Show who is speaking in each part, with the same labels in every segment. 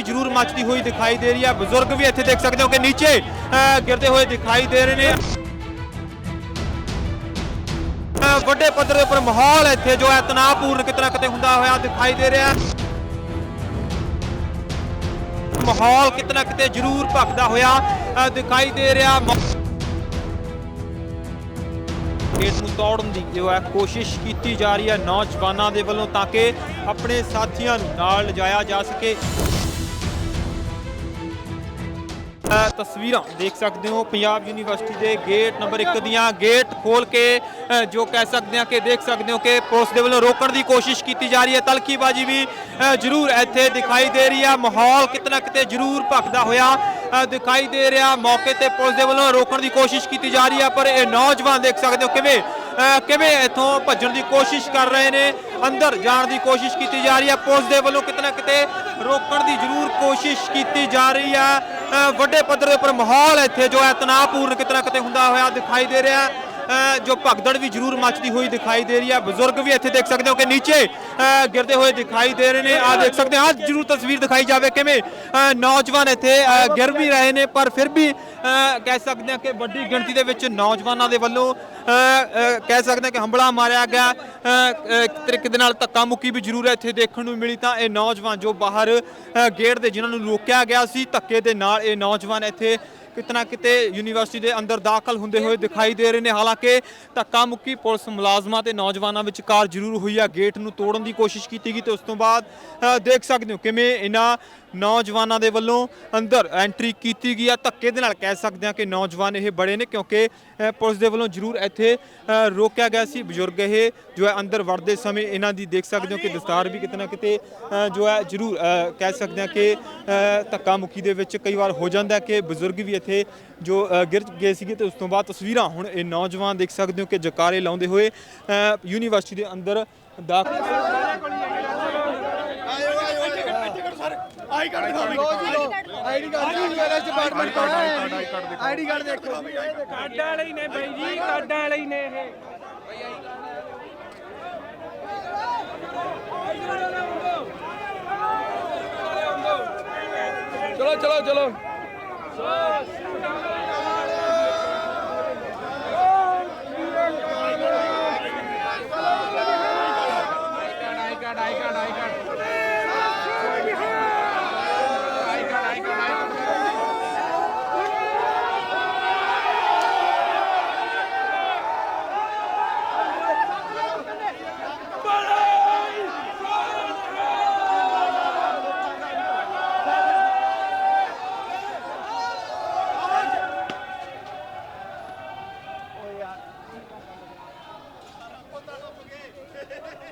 Speaker 1: ਵੀ ਜ਼ਰੂਰ ਮੱਚਦੀ ਹੋਈ ਦਿਖਾਈ ਦੇ ਰਹੀ ਹੈ। ਬਜ਼ੁਰਗ ਵੀ ਇੱਥੇ ਦੇਖ ਸਕਦੇ ਹੋ ਕਿ ਨੀਚੇ ਗਿਰਦੇ ਹੋਏ ਦਿਖਾਈ ਦੇ ਰਹੇ ਨੇ। ਵੱਡੇ ਪੱਧਰ ਦੇ ਉੱਪਰ ਮਾਹੌਲ ਇੱਥੇ ਜੋ ਹੈ ਤਣਾਅਪੂਰਨ ਕਿਤੇ ਨਾ ਕਿਤੇ ਹੁੰਦਾ ਹੋਇਆ ਦਿਖਾਈ ਦੇ ਰਿਹਾ ਮਾਹੌਲ ਕਿਤੇ ਕਿਤੇ ਜ਼ਰੂਰ ਭਖਦਾ ਹੋਇਆ ਦਿਖਾਈ ਦੇ ਰਿਹਾ ਮੌ- ਨੂੰ ਤੋੜਨ ਦੀ ਜੋ ਹੈ ਕੋਸ਼ਿਸ਼ ਕੀਤੀ ਜਾ ਰਹੀ ਹੈ ਨੌਜਵਾਨਾਂ ਦੇ ਵੱਲੋਂ ਤਾਂ ਕਿ ਆਪਣੇ ਸਾਥੀਆਂ ਨੂੰ ਨਾਲ ਲਿਜਾਇਆ ਜਾ ਸਕੇ। ਤਸਵੀਰਾਂ ਦੇਖ ਸਕਦੇ ਹੋ। ਪੰਜਾਬ ਯੂਨੀਵਰਸਿਟੀ ਦੇ ਗੇਟ ਨੰਬਰ 1 ਦੀਆਂ ਗੇਟ ਖੋਲ ਕੇ ਜੋ ਕਹਿ ਸਕਦੇ ਹਾਂ ਕਿ ਦੇਖ ਸਕਦੇ ਹੋ ਕਿ ਪੁਲਿਸ ਦੇ ਵੱਲੋਂ ਰੋਕਣ ਦੀ ਕੋਸ਼ਿਸ਼ ਕੀਤੀ ਜਾ ਰਹੀ ਹੈ। ਤਲਖੀਬਾਜ਼ੀ ਵੀ ਜ਼ਰੂਰ ਇੱਥੇ ਦਿਖਾਈ ਦੇ ਰਹੀ ਹੈ। ਮਾਹੌਲ ਕਿਤੇ ਨਾ ਕਿਤੇ ਜ਼ਰੂਰ ਭਖਦਾ ਹੋਇਆ ਦਿਖਾਈ ਦੇ ਰਿਹਾ। ਮੌਕੇ ਤੇ ਪੁਲਿਸ ਦੇ ਵੱਲੋਂ ਰੋਕਣ ਦੀ ਕੋਸ਼ਿਸ਼ ਕੀਤੀ ਜਾ ਰਹੀ ਹੈ, ਪਰ ਇਹ ਨੌਜਵਾਨ ਦੇਖ ਸਕਦੇ ਹੋ ਕਿਵੇਂ ਕਿਵੇਂ ਇੱਥੋਂ ਭੱਜਣ ਦੀ ਕੋਸ਼ਿਸ਼ ਕਰ ਰਹੇ ਨੇ? ਅੰਦਰ ਜਾਣ ਦੀ ਕੋਸ਼ਿਸ਼ ਕੀਤੀ ਜਾ ਰਹੀ ਹੈ। ਪੁਲਿਸ ਦੇ ਵੱਲੋਂ ਕਿਤੇ ਨਾ ਕਿਤੇ ਰੋਕਣ ਦੀ ਜ਼ਰੂਰ ਕੋਸ਼ਿਸ਼ ਕੀਤੀ ਜਾ ਰਹੀ ਹੈ। ਵੱਡੇ ਪੱਧਰ ਦੇ ਉੱਪਰ ਮਾਹੌਲ ਇੱਥੇ ਜੋ ਹੈ ਤਣਾਅਪੂਰਨ ਕਿਤੇ ਨਾ ਕਿਤੇ ਹੁੰਦਾ ਹੋਇਆ ਦਿਖਾਈ ਦੇ ਰਿਹਾ। ਹੈ ਜੋ ਭਗਦੜ ਵੀ ਜ਼ਰੂਰ ਮੱਚਦੀ ਹੋਈ ਦਿਖਾਈ ਦੇ ਰਹੀ ਹੈ ਬਜ਼ੁਰਗ ਵੀ ਇੱਥੇ ਦੇਖ ਸਕਦੇ ਹੋ ਕਿ ਨੀਚੇ ਗਿਰਦੇ ਹੋਏ ਦਿਖਾਈ ਦੇ ਰਹੇ ਨੇ। ਆ ਦੇਖ ਸਕਦੇ ਹਾਂ ਜ਼ਰੂਰ ਤਸਵੀਰ ਦਿਖਾਈ ਜਾਵੇ ਕਿਵੇਂ ਨੌਜਵਾਨ ਇੱਥੇ ਗਿਰ ਵੀ ਰਹੇ ਨੇ ਪਰ ਫਿਰ ਵੀ ਕਹਿ ਸਕਦੇ ਹਾਂ ਕਿ ਵੱਡੀ ਗਿਣਤੀ ਦੇ ਵਿੱਚ ਨੌਜਵਾਨਾਂ ਦੇ ਵੱਲੋਂ ਕਹਿ ਸਕਦੇ ਹਾਂ ਕਿ ਹੰਬਲਾ ਮਾਰਿਆ ਗਿਆ। ਅ, ਇੱਕ ਤਰੀਕੇ ਦੇ ਨਾਲ ਧੱਕਾ ਮੁੱਕੀ ਵੀ ਜ਼ਰੂਰ ਇੱਥੇ ਦੇਖਣ ਨੂੰ ਮਿਲੀ ਤਾਂ ਇਹ ਨੌਜਵਾਨ ਜੋ ਬਾਹਰ ਅ, ਗੇਟ ਦੇ ਜਿਨ੍ਹਾਂ ਨੂੰ ਰੋਕਿਆ ਗਿਆ ਸੀ ਧੱਕੇ ਦੇ ਨਾਲ ਇਹ ਨੌਜਵਾਨ ਇੱਥੇ ਕਿਤਨਾ ਕਿਤੇ ਯੂਨੀਵਰਸਿਟੀ ਦੇ ਅੰਦਰ ਦਾਖਲ ਹੁੰਦੇ ਹੋਏ ਦਿਖਾਈ ਦੇ ਰਹੇ ਨੇ। ਹਾਲਾਂਕਿ ਧੱਕਾ ਮੁੱਕੀ ਪੁਲਿਸ ਮੁਲਾਜ਼ਮਾਂ ਤੇ ਨੌਜਵਾਨਾਂ ਵਿਚਕਾਰ ਜ਼ਰੂਰ ਹੋਈ ਆ। ਗੇਟ ਨੂੰ ਤੋੜਨ ਦੀ ਕੋਸ਼ਿਸ਼ ਕੀਤੀ ਗਈ ਤੇ ਉਸ ਤੋਂ ਬਾਅਦ ਦੇਖ ਸਕਦੇ ਹੋ ਕਿਵੇਂ ਇਹਨਾਂ ਨੌਜਵਾਨਾਂ ਦੇ ਵੱਲੋਂ ਅੰਦਰ ਐਂਟਰੀ ਕੀਤੀ ਗਈ ਆ। ਧੱਕੇ ਦੇ ਨਾਲ ਕਹਿ ਸਕਦੇ ਹਾਂ ਕਿ ਨੌਜਵਾਨ ਇਹ ਬੜੇ ਨੇ ਕਿਉਂਕਿ ਪੁਲਿਸ ਦੇ ਵੱਲੋਂ ਜ਼ਰੂਰ ਇੱਥੇ ਰੋਕਿਆ ਗਿਆ ਸੀ। ਬਜ਼ੁਰਗ ਇਹ ਜੋ ਹੈ ਅੰਦਰ ਵੜਦੇ ਸਮੇਂ ਇਹਨਾਂ ਦੀ ਦੇਖ ਸਕਦੇ ਹੋ ਕਿ ਦਸਤਾਰ ਵੀ ਕਿਤੇ ਨਾ ਕਿਤੇ ਜੋ ਹੈ ਜ਼ਰੂਰ ਕਹਿ ਸਕਦੇ ਹਾਂ ਕਿ ਧੱਕਾ ਮੁੱਕੀ ਦੇ ਵਿੱਚ ਕਈ ਵਾਰ ਹੋ ਜਾਂਦਾ ਕਿ ਬਜ਼ੁਰਗ ਵੀ ਇੱਥੇ ਜੋ ਅ, ਗਿਰ ਗਏ ਸੀਗੇ ਤੇ ਉਸ ਤੋਂ ਬਾਅਦ ਤਸਵੀਰਾਂ ਹੁਣ ਇਹ ਨੌਜਵਾਨ ਦੇਖ ਸਕਦੇ ਹੋ ਕਿ ਜਕਾਰੇ ਲਾਉਂਦੇ ਹੋਏ ਯੂਨੀਵਰਸਿਟੀ ਦੇ ਅੰਦਰ ਦਾਖਲ
Speaker 2: ਆਈਡੀ ਕਾਰਡ ਦੀ ਮੇਰੇ ਡਿਪਾਰਟਮੈਂਟ ਕੋਲ ਆਈਡੀ ਕਾਰਡ ਦੇਖੋ।
Speaker 3: ਕਾਰਡ ਵਾਲੇ ਹੀ ਨੇ ਬਾਈ ਜੀ ਕਾਰਡ ਵਾਲੇ ਹੀ ਨੇ ਇਹ।
Speaker 2: ਚਲੋ ਚਲੋ ਚਲੋ। Sağ!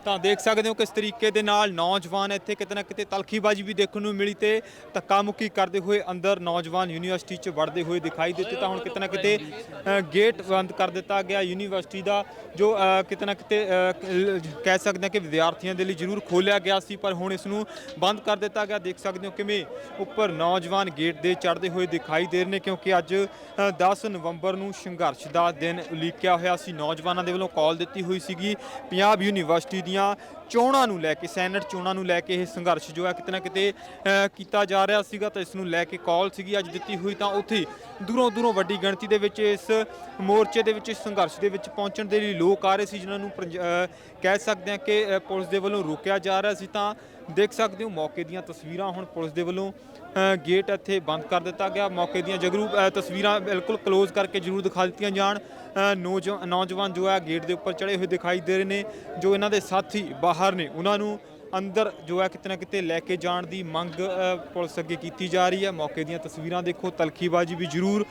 Speaker 1: ਤਾਂ ਦੇਖ ਸਕਦੇ ਹੋ ਕਿਸ ਤਰੀਕੇ ਦੇ ਨਾਲ ਨੌਜਵਾਨ ਇੱਥੇ ਕਿਤੇ ਨਾ ਕਿਤੇ ਤਲਖੀਬਾਜ਼ੀ ਵੀ ਦੇਖਣ ਨੂੰ ਮਿਲੀ ਤੇ ਧੱਕਾ ਮੁੱਕੀ ਕਰਦੇ ਹੋਏ ਅੰਦਰ ਨੌਜਵਾਨ ਯੂਨੀਵਰਸਿਟੀ 'ਚ ਵੜਦੇ ਹੋਏ ਦਿਖਾਈ ਦਿੱਤੇ ਤਾਂ ਹੁਣ ਕਿਤੇ ਨਾ ਕਿਤੇ ਗੇਟ ਬੰਦ ਕਰ ਦਿੱਤਾ ਗਿਆ ਯੂਨੀਵਰਸਿਟੀ ਦਾ ਜੋ ਕਿਤੇ ਨਾ ਕਿਤੇ ਕਹਿ ਸਕਦੇ ਹਾਂ ਕਿ ਵਿਦਿਆਰਥੀਆਂ ਦੇ ਲਈ ਜ਼ਰੂਰ ਖੋਲਿਆ ਗਿਆ ਸੀ ਪਰ ਹੁਣ ਇਸ ਨੂੰ ਬੰਦ ਕਰ ਦਿੱਤਾ ਗਿਆ। ਦੇਖ ਸਕਦੇ ਹੋ ਕਿਵੇਂ ਉੱਪਰ ਨੌਜਵਾਨ ਗੇਟ ਦੇ ਚੜ੍ਹਦੇ ਹੋਏ ਦਿਖਾਈ ਦੇ ਰਹੇ ਨੇ ਕਿਉਂਕਿ ਅੱਜ ਅ, 10 ਨਵੰਬਰ ਨੂੰ ਸੰਘਰਸ਼ ਦਾ ਦਿਨ ਉਲੀਕਿਆ ਹੋਇਆ ਸੀ। ਨੌਜਵਾਨਾਂ ਦੇ ਵੱਲੋਂ ਕਾਲ ਦਿੱਤੀ ਹੋਈ ਸੀਗੀ। ਪੰਜਾਬ ਯੂਨੀਵਰਸਿਟੀ ਦੀਆਂ ਚੋਣਾਂ ਨੂੰ ਲੈ ਕੇ, ਸੈਨੇਟ ਚੋਣਾਂ ਨੂੰ ਲੈ ਕੇ ਇਹ ਸੰਘਰਸ਼ ਜੋ ਹੈ ਕਿਤੇ ਨਾ ਕਿਤੇ ਕੀਤਾ ਜਾ ਰਿਹਾ ਸੀਗਾ ਤਾਂ ਇਸ ਨੂੰ ਲੈ ਕੇ ਕਾਲ ਸੀਗੀ ਅੱਜ ਦਿੱਤੀ ਹੋਈ ਤਾਂ ਉੱਥੇ ਦੂਰੋਂ ਦੂਰੋਂ ਵੱਡੀ ਗਿਣਤੀ ਦੇ ਵਿੱਚ ਇਸ ਮੋਰਚੇ ਦੇ ਵਿੱਚ, ਇਸ ਸੰਘਰਸ਼ ਦੇ ਵਿੱਚ ਪਹੁੰਚਣ ਦੇ ਲਈ ਲੋਕ ਆ ਰਹੇ ਸੀ, ਜਿਨ੍ਹਾਂ ਨੂੰ ਕਹਿ ਸਕਦੇ ਹਾਂ ਕਿ ਪੁਲਿਸ ਦੇ ਵੱਲੋਂ ਰੋਕਿਆ ਜਾ ਰਿਹਾ ਸੀ ਤਾਂ ਦੇਖ ਸਕਦੇ ਹੋ ਮੌਕੇ ਦੀਆਂ ਤਸਵੀਰਾਂ ਹੁਣ ਪੁਲਿਸ ਦੇ ਵੱਲੋਂ ਗੇਟ ਇੱਥੇ ਬੰਦ ਕਰ ਦਿੱਤਾ ਗਿਆ। ਮੌਕੇ ਦੀਆਂ ਜਗਰੂ ਤਸਵੀਰਾਂ ਬਿਲਕੁਲ ਕਲੋਜ਼ ਕਰਕੇ ਜ਼ਰੂਰ ਦਿਖਾ ਦਿੱਤੀਆਂ ਜਾਣ। ਅ, ਨੌਜਵਾਨ ਜੋ ਹੈ ਗੇਟ ਦੇ ਉੱਪਰ ਚੜੇ ਹੋਏ ਦਿਖਾਈ ਦੇ ਰਹੇ ਨੇ ਜੋ ਇਹਨਾਂ ਦੇ ਸਾਥੀ ਬਾਹਰ ਨੇ। ਉਹਨਾਂ ਨੂੰ ਅੰਦਰ ਜੋ ਹੈ ਕਿਤੇ ਨਾ ਕਿਤੇ ਲੈ ਕੇ ਜਾਣ ਦੀ ਮੰਗ ਪੁਲਿਸ ਅੱਗੇ ਕੀਤੀ ਜਾ ਰਹੀ ਹੈ। ਮੌਕੇ ਦੀਆਂ ਤਸਵੀਰਾਂ ਦੇਖੋ ਤਲਖੀਬਾਜ਼ੀ ਵੀ ਜ਼ਰੂਰ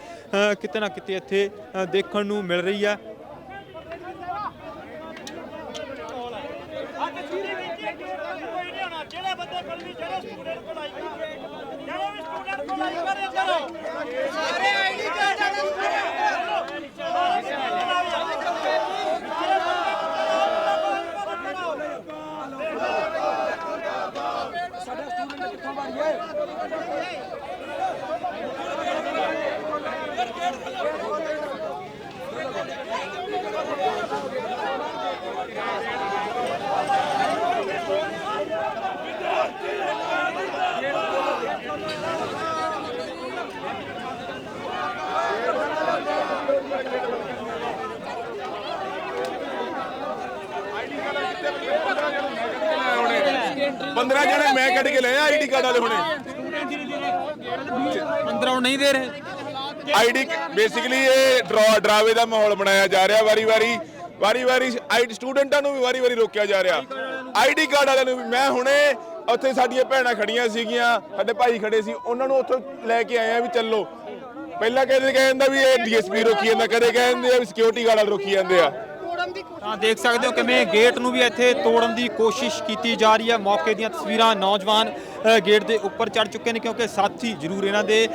Speaker 1: ਕਿਤੇ ਨਾ ਕਿਤੇ ਇੱਥੇ ਦੇਖਣ ਨੂੰ ਮਿਲ ਰਹੀ ਹੈ
Speaker 4: ਜਿਹੜੇ ਬੰਦੇ ਕੋਲ ਵੀ ਜਿਹੜੇ ਸਟੂਡੈਂਟ ਕੋਲ ਆਈ ਜਿਹੜੇ ਵੀ ਸਟੂਡੈਂਟ ਕੋਲ ਆਈ ਕਰੇ ਚਲੋ ਸਾਰੇ ਆਈਡੀ ਕਾਰਡ
Speaker 5: ਕੱਢ ਕੇ ਲਏ ਆਈਡੀ ਕਾਰਡ ਵਾਲੇ ਹੁਣੇ।
Speaker 1: ਅੰਦਰ ਨਹੀਂ ਦੇ ਰਹੇ।
Speaker 5: ਆਈਡੀ ਬੇਸਿਕਲੀ ਇਹ ਡਰਾ ਡਰਾਵੇ ਦਾ ਮਾਹੌਲ ਬਣਾਇਆ ਜਾ ਰਿਹਾ ਵਾਰੀ ਵਾਰੀ। ਵਾਰੀ ਵਾਰੀ ਆਈਡੀ ਸਟੂਡੈਂਟਾਂ ਨੂੰ ਵੀ ਵਾਰੀ ਵਾਰੀ ਰੋਕਿਆ ਜਾ ਰਿਹਾ। ਆਈਡੀ ਕਾਰਡ ਵਾਲਿਆਂ ਨੂੰ ਵੀ ਮੈਂ ਹੁਣੇ ਉੱਥੇ ਸਾਡੀਆਂ ਭੈਣਾਂ ਖੜੀਆਂ ਸੀਗੀਆਂ ਸਾਡੇ ਭਾਈ ਖੜੇ ਸੀ ਉਹਨਾਂ ਨੂੰ ਉੱਥੋਂ ਲੈ ਕੇ ਆਏ ਆ ਵੀ ਚੱਲੋ। ਪਹਿਲਾਂ ਕਹਿੰਦੇ ਕਹਿੰਦਾ ਵੀ ਇਹ ਡੀਐਸਪੀ ਰੋਕੀ ਜਾਂਦਾ ਕਦੇ ਕਹਿੰਦੇ ਆ ਵੀ ਸਿਕਿਉਰਿਟੀ ਗਾਰਡ ਵਾਲੇ ਰੋਕੀ ਜਾਂਦੇ ਆ।
Speaker 1: ਤਾਂ ਦੇਖ ਸਕਦੇ ਹੋ ਕਿਵੇਂ ਗੇਟ ਨੂੰ ਵੀ ਇੱਥੇ ਤੋੜਨ ਦੀ ਕੋਸ਼ਿਸ਼ ਕੀਤੀ ਜਾ ਰਹੀ ਹੈ। ਮੌਕੇ ਦੀਆਂ ਤਸਵੀਰਾਂ ਨੌਜਵਾਨ ਗੇਟ ਦੇ ਉੱਪਰ ਚੜ ਚੁੱਕੇ ਨੇ ਕਿਉਂਕਿ ਸਾਥੀ ਜ਼ਰੂਰ ਇਹਨਾਂ ਦੇ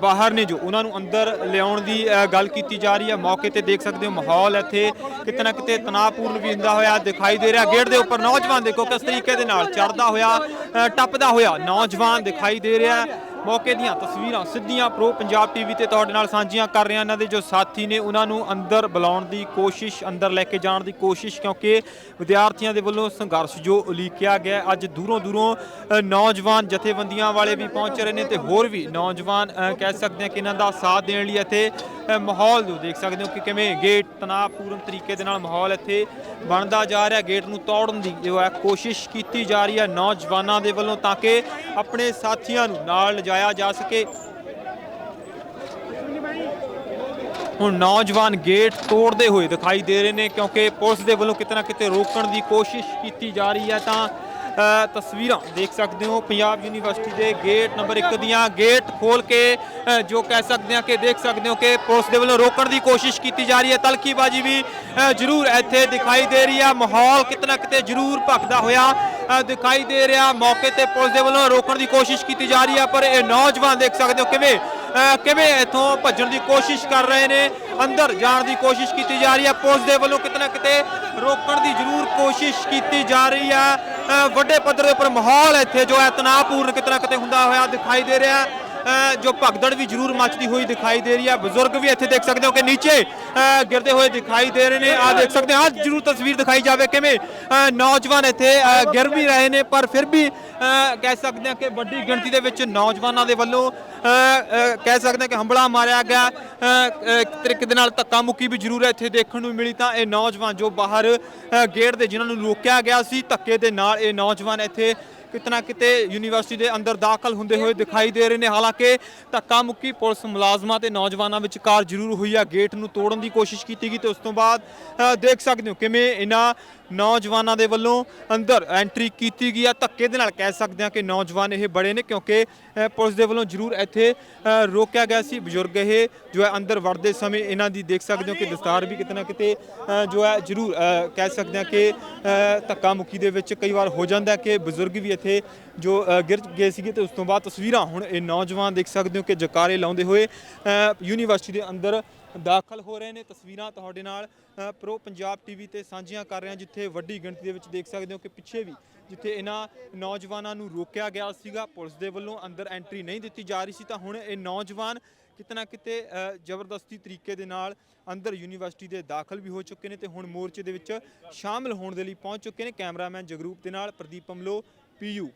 Speaker 1: ਬਾਹਰ ਨੇ ਜੋ ਉਹਨਾਂ ਨੂੰ ਅੰਦਰ ਲਿਆਉਣ ਦੀ ਗੱਲ ਕੀਤੀ ਜਾ ਰਹੀ ਹੈ। ਮੌਕੇ ਤੇ ਦੇਖ ਸਕਦੇ ਹੋ ਮਾਹੌਲ ਇੱਥੇ ਕਿਤੇ ਨਾ ਕਿਤੇ ਤਣਾਅਪੂਰਨ ਵੀ ਹੁੰਦਾ ਹੋਇਆ ਦਿਖਾਈ ਦੇ ਰਿਹਾ। ਗੇਟ ਦੇ ਉੱਪਰ ਨੌਜਵਾਨ ਦੇਖੋ ਕਿਸ ਤਰੀਕੇ ਦੇ ਨਾਲ ਚੜਦਾ ਹੋਇਆ ਟੱਪਦਾ ਹੋਇਆ ਨੌਜਵਾਨ ਦਿਖਾਈ ਦੇ ਰਿਹਾ। ਮੌਕੇ ਦੀਆਂ ਤਸਵੀਰਾਂ ਸਿੱਧੀਆਂ ਪ੍ਰੋ ਪੰਜਾਬ ਟੀਵੀ ਤੇ ਤੁਹਾਡੇ ਨਾਲ ਸਾਂਝੀਆਂ ਕਰ ਰਹੇ ਹਾਂ ਇਹਨਾਂ ਦੇ ਜੋ ਸਾਥੀ ਨੇ, ਉਹਨਾਂ ਨੂੰ ਅੰਦਰ ਬੁਲਾਉਣ ਦੀ ਕੋਸ਼ਿਸ਼, ਅੰਦਰ ਲੈ ਕੇ ਜਾਣ ਦੀ ਕੋਸ਼ਿਸ਼, ਕਿਉਂਕਿ ਵਿਦਿਆਰਥੀਆਂ ਦੇ ਵੱਲੋਂ ਸੰਘਰਸ਼ ਜੋ ਉਲੀਕਿਆ ਗਿਆ, ਅੱਜ ਦੂਰੋਂ ਦੂਰੋਂ ਨੌਜਵਾਨ ਜਥੇਬੰਦੀਆਂ ਵਾਲੇ ਵੀ ਪਹੁੰਚ ਰਹੇ ਨੇ ਤੇ ਹੋਰ ਵੀ ਨੌਜਵਾਨ ਕਹਿ ਸਕਦੇ ਹਾਂ ਕਿ ਇਹਨਾਂ ਦਾ ਸਾਥ ਦੇਣ ਲਈ ਇੱਥੇ ਮਾਹੌਲ ਨੂੰ ਦੇਖ ਸਕਦੇ ਹੋ ਕਿ ਕਿਵੇਂ ਗੇਟ ਤਣਾਅਪੂਰਨ ਤਰੀਕੇ ਦੇ ਨਾਲ ਮਾਹੌਲ ਇੱਥੇ ਬਣਦਾ ਜਾ ਰਿਹਾ। ਗੇਟ ਨੂੰ ਤੋੜਨ ਦੀ ਜੋ ਹੈ, ਕੋਸ਼ਿਸ਼ ਕੀਤੀ ਜਾ ਰਹੀ ਹੈ ਨੌਜਵਾਨਾਂ ਦੇ ਵੱਲੋਂ ਤਾਂ ਕਿ ਆਪਣੇ ਸਾਥੀਆਂ ਨੂੰ ਨਾਲ ਲਿਜਾਇਆ ਜਾ ਸਕੇ। ਹੁਣ ਨੌਜਵਾਨ ਗੇਟ ਤੋੜਦੇ ਹੋਏ ਦਿਖਾਈ ਦੇ ਰਹੇ ਨੇ, ਕਿਉਂਕਿ ਪੁਲਿਸ ਦੇ ਵੱਲੋਂ ਕਿਤੇ ਨਾ ਕਿਤੇ ਰੋਕਣ ਦੀ ਕੋਸ਼ਿਸ਼ ਕੀਤੀ ਜਾ ਰਹੀ ਹੈ ਤਾਂ ਤਸਵੀਰਾਂ ਦੇਖ ਸਕਦੇ ਹੋ। ਪੰਜਾਬ ਯੂਨੀਵਰਸਿਟੀ ਦੇ ਗੇਟ ਨੰਬਰ 1 ਦੀਆਂ ਗੇਟ ਖੋਲ ਕੇ ਜੋ ਕਹਿ ਸਕਦੇ ਹਾਂ ਕਿ ਦੇਖ ਸਕਦੇ ਹੋ ਕਿ ਪੁਲਿਸ ਦੇ ਵੱਲੋਂ ਰੋਕਣ ਦੀ ਕੋਸ਼ਿਸ਼ ਕੀਤੀ ਜਾ ਰਹੀ ਹੈ। ਤਲਖੀਬਾਜ਼ੀ ਵੀ ਜ਼ਰੂਰ ਇੱਥੇ ਦਿਖਾਈ ਦੇ ਰਹੀ ਹੈ। ਮਾਹੌਲ ਕਿਤੇ ਨਾ ਕਿਤੇ ਜ਼ਰੂਰ ਭਖਦਾ ਹੋਇਆ ਦਿਖਾਈ ਦੇ ਰਿਹਾ। ਮੌਕੇ ਤੇ ਪੁਲਿਸ ਦੇ ਵੱਲੋਂ ਰੋਕਣ ਦੀ ਕੋਸ਼ਿਸ਼ ਕੀਤੀ ਜਾ ਰਹੀ ਹੈ, ਪਰ ਇਹ ਨੌਜਵਾਨ ਦੇਖ ਸਕਦੇ ਹੋ ਕਿਵੇਂ ਕਿਵੇਂ ਇੱਥੋਂ ਭੱਜਣ ਦੀ ਕੋਸ਼ਿਸ਼ ਕਰ ਰਹੇ ਨੇ। ਅੰਦਰ ਜਾਣ ਦੀ ਕੋਸ਼ਿਸ਼ ਕੀਤੀ ਜਾ ਰਹੀ ਹੈ। ਪੁਲਿਸ ਦੇ ਵੱਲੋਂ ਕਿਤੇ ਨਾ ਕਿਤੇ ਰੋਕਣ ਦੀ ਜ਼ਰੂਰ ਕੋਸ਼ਿਸ਼ ਕੀਤੀ ਜਾ ਰਹੀ ਹੈ। ਵੱਡੇ ਪੱਧਰ ਦੇ ਉੱਪਰ ਮਾਹੌਲ ਇੱਥੇ, ਜੋ ਹੈ ਤਣਾਅਪੂਰਨ ਕਿਤੇ ਨਾ ਕਿਤੇ ਹੁੰਦਾ ਹੋਇਆ ਦਿਖਾਈ ਦੇ ਰਿਹਾ ਹੈ। ਜੋ ਭਗਦੜ ਵੀ ਜ਼ਰੂਰ ਮੱਚਦੀ ਹੋਈ ਦਿਖਾਈ ਦੇ ਰਹੀ ਹੈ। ਬਜ਼ੁਰਗ ਵੀ ਇੱਥੇ ਦੇਖ ਸਕਦੇ ਹੋ ਕਿ ਨੀਚੇ ਗਿਰਦੇ ਹੋਏ ਦਿਖਾਈ ਦੇ ਰਹੇ ਨੇ। ਆ ਦੇਖ ਸਕਦੇ ਹਾਂ ਜ਼ਰੂਰ ਤਸਵੀਰ ਦਿਖਾਈ ਜਾਵੇ ਕਿਵੇਂ ਨੌਜਵਾਨ ਇੱਥੇ ਗਿਰ ਵੀ ਰਹੇ ਨੇ ਪਰ ਫਿਰ ਵੀ ਕਹਿ ਸਕਦੇ ਹਾਂ ਕਿ ਵੱਡੀ ਗਿਣਤੀ ਦੇ ਵਿੱਚ ਨੌਜਵਾਨਾਂ ਦੇ ਵੱਲੋਂ ਕਹਿ ਸਕਦੇ ਹਾਂ ਕਿ ਹੰਬਲਾ ਮਾਰਿਆ ਗਿਆ। ਇੱਕ ਤਰੀਕੇ ਦੇ ਨਾਲ ਧੱਕਾ ਮੁੱਕੀ ਵੀ ਜ਼ਰੂਰ ਇੱਥੇ ਦੇਖਣ ਨੂੰ ਮਿਲੀ ਤਾਂ ਇਹ ਨੌਜਵਾਨ ਜੋ ਬਾਹਰ ਅ, ਗੇਟ ਦੇ ਜਿਨ੍ਹਾਂ ਨੂੰ ਰੋਕਿਆ ਗਿਆ ਸੀ ਧੱਕੇ ਦੇ ਨਾਲ ਇਹ ਨੌਜਵਾਨ ਇੱਥੇ ਕਿਤਨਾ ਕਿਤੇ ਯੂਨੀਵਰਸਿਟੀ ਦੇ ਅੰਦਰ ਦਾਖਲ ਹੁੰਦੇ ਹੋਏ ਦਿਖਾਈ ਦੇ ਰਹੇ ਨੇ। ਹਾਲਾਂਕਿ ਧੱਕਾ ਮੁੱਕੀ ਪੁਲਿਸ ਮੁਲਾਜ਼ਮਾਂ ਤੇ ਨੌਜਵਾਨਾਂ ਵਿਚਕਾਰ ਜ਼ਰੂਰ ਹੋਈ ਆ ਗੇਟ ਨੂੰ ਤੋੜਨ ਦੀ ਕੋਸ਼ਿਸ਼ ਕੀਤੀ ਗਈ ਤੇ ਉਸ ਤੋਂ ਬਾਅਦ ਦੇਖ ਸਕਦੇ ਹੋ ਕਿਵੇਂ ਇਹਨਾਂ ਨੌਜਵਾਨਾਂ ਦੇ ਵੱਲੋਂ ਅੰਦਰ ਐਂਟਰੀ ਕੀਤੀ ਗਈ ਆ। ਧੱਕੇ ਦੇ ਨਾਲ ਕਹਿ ਸਕਦੇ ਹਾਂ ਕਿ ਨੌਜਵਾਨ ਇਹ ਬੜੇ ਨੇ ਕਿਉਂਕਿ ਪੁਲਿਸ ਦੇ ਵੱਲੋਂ ਜ਼ਰੂਰ ਇੱਥੇ ਰੋਕਿਆ ਗਿਆ ਸੀ। ਬਜ਼ੁਰਗ ਇਹ ਜੋ ਹੈ ਅੰਦਰ ਵੜਦੇ ਸਮੇਂ ਇਹਨਾਂ ਦੀ ਦੇਖ ਸਕਦੇ ਹੋ ਕਿ ਦਸਤਾਰ ਵੀ ਕਿਤੇ ਨਾ ਕਿਤੇ ਜੋ ਹੈ ਜ਼ਰੂਰ ਕਹਿ ਸਕਦੇ ਹਾਂ ਕਿ ਧੱਕਾ ਮੁੱਕੀ ਦੇ ਵਿੱਚ ਕਈ ਵਾਰ ਹੋ ਜਾਂਦਾ ਕਿ ਬਜ਼ੁਰਗ ਵੀ ਇੱਥੇ ਜੋ ਗਿਰ ਗਏ ਸੀਗੇ ਤੇ ਉਸ ਤੋਂ ਬਾਅਦ ਤਸਵੀਰਾਂ ਹੁਣ ਇਹ ਨੌਜਵਾਨ ਦੇਖ ਸਕਦੇ ਹੋ ਕਿ ਜਕਾਰੇ ਲਾਉਂਦੇ ਹੋਏ ਯੂਨੀਵਰਸਿਟੀ ਦੇ ਅੰਦਰ ਦਾਖਲ ਹੋ ਰਹੇ ਨੇ। ਤਸਵੀਰਾਂ ਤੁਹਾਡੇ ਨਾਲ ਪ੍ਰੋ ਪੰਜਾਬ ਟੀਵੀ ਤੇ ਸਾਂਝੀਆਂ ਕਰ ਰਹੇ ਹਾਂ ਜਿੱਥੇ ਵੱਡੀ ਗਿਣਤੀ ਦੇ ਵਿੱਚ ਦੇਖ ਸਕਦੇ ਹੋ ਕਿ ਪਿੱਛੇ ਵੀ ਜਿੱਥੇ ਇਹਨਾਂ ਨੌਜਵਾਨਾਂ ਨੂੰ ਰੋਕਿਆ ਗਿਆ ਸੀਗਾ। ਪੁਲਿਸ ਦੇ ਵੱਲੋਂ ਅੰਦਰ ਐਂਟਰੀ ਨਹੀਂ ਦਿੱਤੀ ਜਾ ਰਹੀ ਸੀ, ਤਾਂ ਹੁਣ ਇਹ ਨੌਜਵਾਨ ਕਿਤੇ ਨਾ ਕਿਤੇ ਜ਼ਬਰਦਸਤੀ ਤਰੀਕੇ ਦੇ ਨਾਲ ਅੰਦਰ ਯੂਨੀਵਰਸਿਟੀ ਦੇ ਦਾਖਲ ਵੀ ਹੋ ਚੁੱਕੇ ਨੇ ਤੇ ਹੁਣ ਮੋਰਚੇ ਦੇ ਵਿੱਚ ਸ਼ਾਮਲ ਹੋਣ ਦੇ ਲਈ ਪਹੁੰਚ ਚੁੱਕੇ ਨੇ। ਕੈਮਰਾਮੈਨ ਜਗਰੂਪ ਦੇ ਨਾਲ ਪ੍ਰਦੀਪ ਅਮਲੋ ਪੀਯੂ